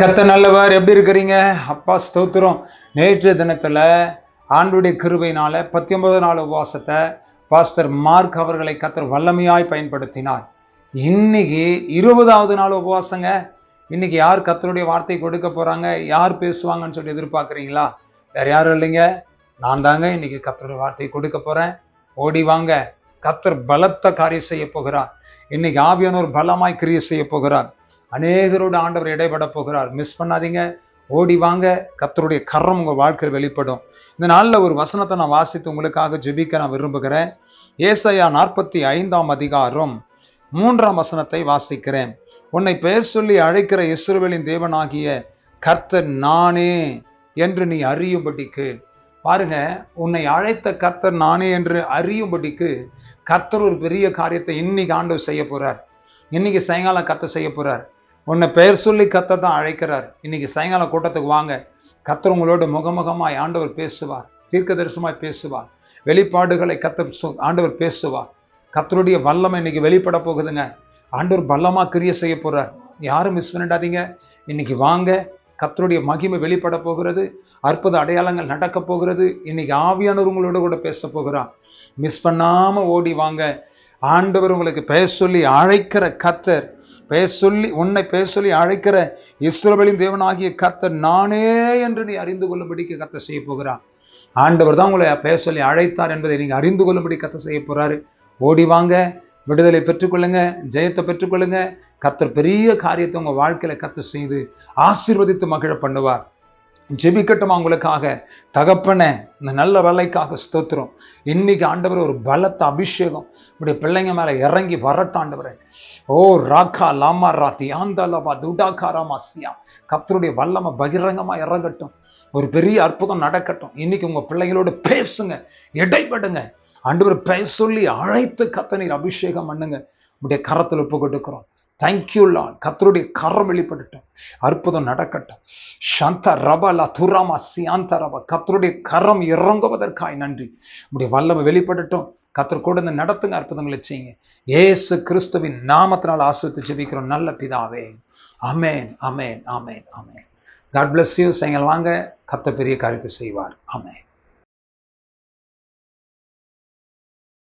கத்த நல்லவர். எப்படி இருக்கிறீங்க? அப்பா ஸ்தோத்திரம். நேற்று தினத்தில் ஆண்டுடைய கிருவையினால் பத்தொன்பது நாள் உபவாசத்தை பாஸ்டர் மார்க் அவர்களை கத்தர் வல்லமையாய் பயன்படுத்தினார். இன்னைக்கு இருபதாவது நாள் உபவாசங்க. இன்னைக்கு யார் கத்தருடைய வார்த்தை கொடுக்க போகிறாங்க யார் பேசுவாங்கன்னு சொல்லி எதிர்பார்க்குறீங்களா? வேறு யாரும் இல்லைங்க. நான் தாங்க இன்னைக்கு கத்தருடைய வார்த்தை கொடுக்க போகிறேன் ஓடி வாங்க. கத்தர் பலத்த காரியம் செய்ய போகிறார். இன்னைக்கு ஆவியானோர் பலமாய் கிரியை செய்ய போகிறார். அநேகரோடு ஆண்டவர் இடைபட போகிறார். மிஸ் பண்ணாதீங்க. ஓடி வாங்க. கத்தருடைய கரம் உங்கள் வாழ்க்கையில் வெளிப்படும். இந்த நாளில் ஒரு வசனத்தை நான் வாசித்து உங்களுக்காக ஜெபிக்க நான் விரும்புகிறேன். ஏசையா நாற்பத்தி ஐந்தாம் அதிகாரம் மூன்றாம் வசனத்தை வாசிக்கிறேன். உன்னை பெயர் சொல்லி அழைக்கிற இஸ்ரோவேலின் தேவனாகிய கர்த்தர் நானே என்று நீ அறியும்படிக்கு. பாருங்க உன்னை அழைத்த கர்த்தர் நானே என்று அறியும்படிக்கு கர்த்தர் ஒரு பெரிய காரியத்தை இன்னைக்கு ஆண்டவர் செய்ய போறார். இன்னைக்கு சாயங்காலம் கத்த செய்ய போறார். உன்னை பெயர் சொல்லி கத்த தான் அழைக்கிறார். இன்னைக்கு சாயங்கால கூட்டத்துக்கு வாங்க. கத்தர் உங்களோட முகமுகமாய் ஆண்டவர் பேசுவார். தீர்க்க தரிசனமாய் பேசுவார். வெளிப்பாடுகளை கத்த சொ- ஆண்டவர் பேசுவார். கத்தருடைய வல்லமை இன்னைக்கு வெளிப்பட போகுதுங்க. ஆண்டவர் பல்லமாக கிரிய செய்ய போகிறார் யாரும் மிஸ் பண்ணிடாதீங்க. இன்னைக்கு வாங்க. கத்தருடைய மகிமை வெளிப்பட போகிறது. அற்புத அடையாளங்கள் நடக்க போகிறது. இன்னைக்கு ஆவியானவர் உங்களோட கூட பேச போகிறார். மிஸ் பண்ணாமல் ஓடி வாங்க. ஆண்டவர் உங்களுக்கு பெயர் சொல்லி அழைக்கிற கத்தர் பெயர் சொல்லி உன்னை பெயர் சொல்லி அழைக்கிற இஸ்ரவேலின் தேவனாகிய கர்த்தர் நானே என்று நீ அறிந்து கொள்ளும்படிக்கு கர்த்தர் செய்ய போகிறார். ஆண்டவர் தான் உங்களை பெயர் சொல்லி அழைத்தார் என்பதை நீங்கள் அறிந்து கொள்ளும்படி கர்த்தர் செய்ய போகிறாரு ஓடி வாங்க விடுதலை பெற்றுக்கொள்ளுங்க ஜெயத்தை பெற்றுக்கொள்ளுங்க. கர்த்தர் பெரிய காரியத்தை உங்கள் வாழ்க்கையில கர்த்தர் செய்து ஆசீர்வதித்து மகிழ பண்ணுவார். ஜெபிக்கட்டுமா உங்களுக்காக? தகப்பனே இந்த நல்ல வேலைக்காக ஸ்தோத்திரம். இன்னைக்கு ஆண்டவர் ஒரு பலத்த அபிஷேகம். இப்படி பிள்ளைங்க மேலே இறங்கி வரட்டாண்டவர் ஓ ராக்கா லாமா ராத்தி ஆந்தாலபா துடாக்காராமா சியா கர்த்தருடைய வல்லமை பகிரங்கமாக இறங்கட்டும். ஒரு பெரிய அற்புதம் நடக்கட்டும். இன்னைக்கு உங்கள் பிள்ளைங்களோட பேசுங்க. இடைப்படுங்க. ஆண்டவர் பெயர் சொல்லி அழைத்து கத்தனீர் அபிஷேகம் பண்ணுங்க. உடைய கரத்தில் ஒப்பு கொடுக்கிறோம் தேங்க்யூ லால் கத்தருடைய கரம் வெளிப்படட்டும். அற்புதம் நடக்கட்டும். சாந்த ரபலா துராமா சியாந்த ரப கத்தருடைய கரம் இறங்குவதற்காய் நன்றி. உடைய வல்லமை வெளிப்படட்டும். கத்தர் கூட இருந்து நடத்துங்க அற்புதங்களை செய்யுங்க. ஏசு கிறிஸ்துவின் நாமத்தினால் ஆசிரித்து ஜெபிக்கிறோம். நல்ல பிதாவே. Amen amen amen amen God bless you சாயங்காலம் வாங்க. கத்த பெரிய காரியத்தை செய்வார். அமேன்